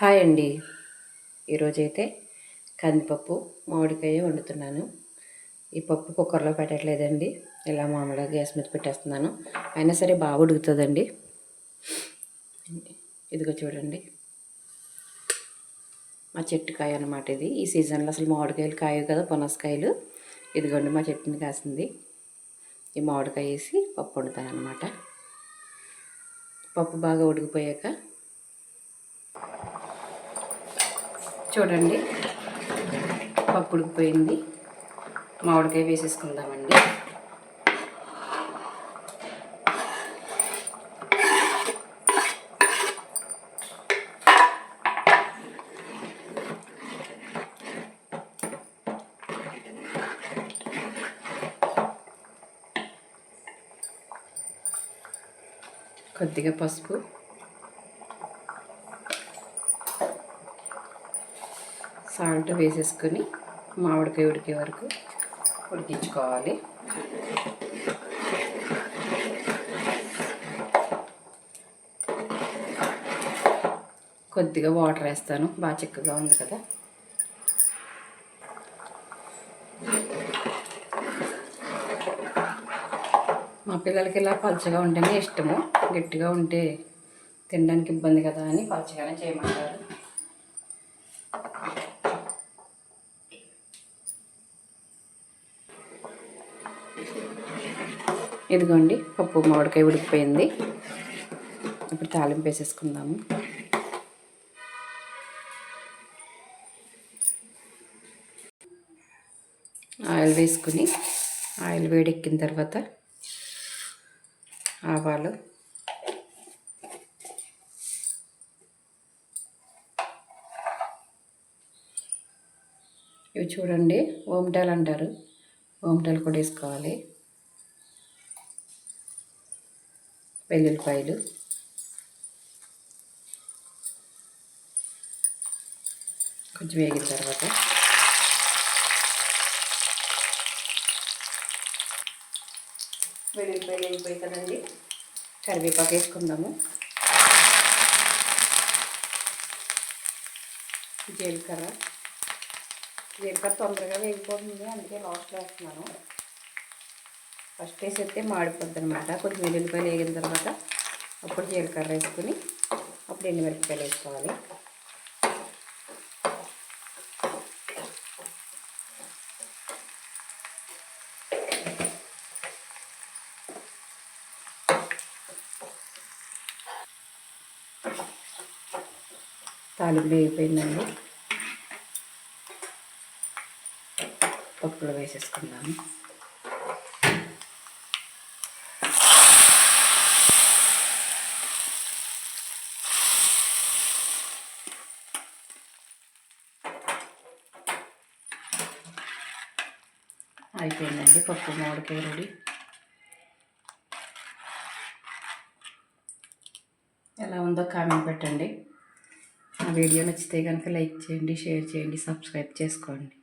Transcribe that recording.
Hi అండి. ఈరోజైతే కందిపప్పు మామిడికాయ వండుతున్నాను. ఈ పప్పు కుక్కర్లో పెట్టట్లేదండి. ఇలా మామూలుగా గ్యాస్ మీద పెట్టేస్తున్నాను. అయినా సరే బాగా ఉడుకుతుందండి. ఇదిగో చూడండి. మా చెట్టు కాయ అనమాట ఇది. ఈ సీజన్లో అసలు మామిడికాయలు కాయవు కదా పనసకాయలు. ఇదిగోండి మా చెట్టుని కాసింది. ఈ మామిడికాయ వేసి పప్పు వండుతాను అనమాట పప్పు బాగా ఉడికిపోయాక చూడండి. పప్పు ఉడికిపోయింది మామిడికాయ వేసేసుకుందామండి. కొద్దిగా పసుపు. సాల్ట్ వేసేసుకొని మామిడికాయ ఉడికే వరకు ఉడికించుకోవాలి. కొద్దిగా వాటర్ వేస్తాను. బాగా చిక్కగా ఉంది కదా. మా పిల్లలకి ఇలా పలచగా ఉంటేనే ఇష్టము. గట్టిగా ఉంటే తినడానికి ఇబ్బంది కదా అని పలచగానే చేయమంటారు. ఇదిగోండి పప్పు మామిడికాయ ఉడికిపోయింది. ఇప్పుడు తాలింపు వేసేసుకుందాము. ఆయిల్ వేసుకుని ఆయిల్ వేడెక్కిన తర్వాత ఆవాలు ఇవి చూడండి ఓమటాలు అంటారు. ఓమటాలు కూడా వేసుకోవాలి. వెల్లుల్లిపాయలు. కొంచెం వేగిన తర్వాత. వెల్లుల్లిపాయలు వెళ్ళిపోయి కదండి. కరివేపాకు వేసుకుందాము. జీలకర్ర. జీలకర్ర తొందరగా వేగిపోతుంది. అందుకే లాస్ట్లో వేస్తున్నాను. ఫస్ట్ వేసేస్తే మాడిపోద్ది అనమాట కొంచెం వెల్లుల్లిపాయలు వేగిన తర్వాత అప్పుడు జీలకర్ర వేసుకుని అప్పుడు ఎండుమిరపకాయలు వేసుకోవాలి. తాలింపు వేగిపోయిందండి. పప్పులో వేసేసుకుందాము. అయిపోయిందండి పప్పు మామిడికాయ రెడీ. ఎలా ఉందో కామెంట్ పెట్టండి. ఆ వీడియో నచ్చితే కనుక లైక్ చేయండి షేర్ చేయండి సబ్స్క్రైబ్ చేసుకోండి.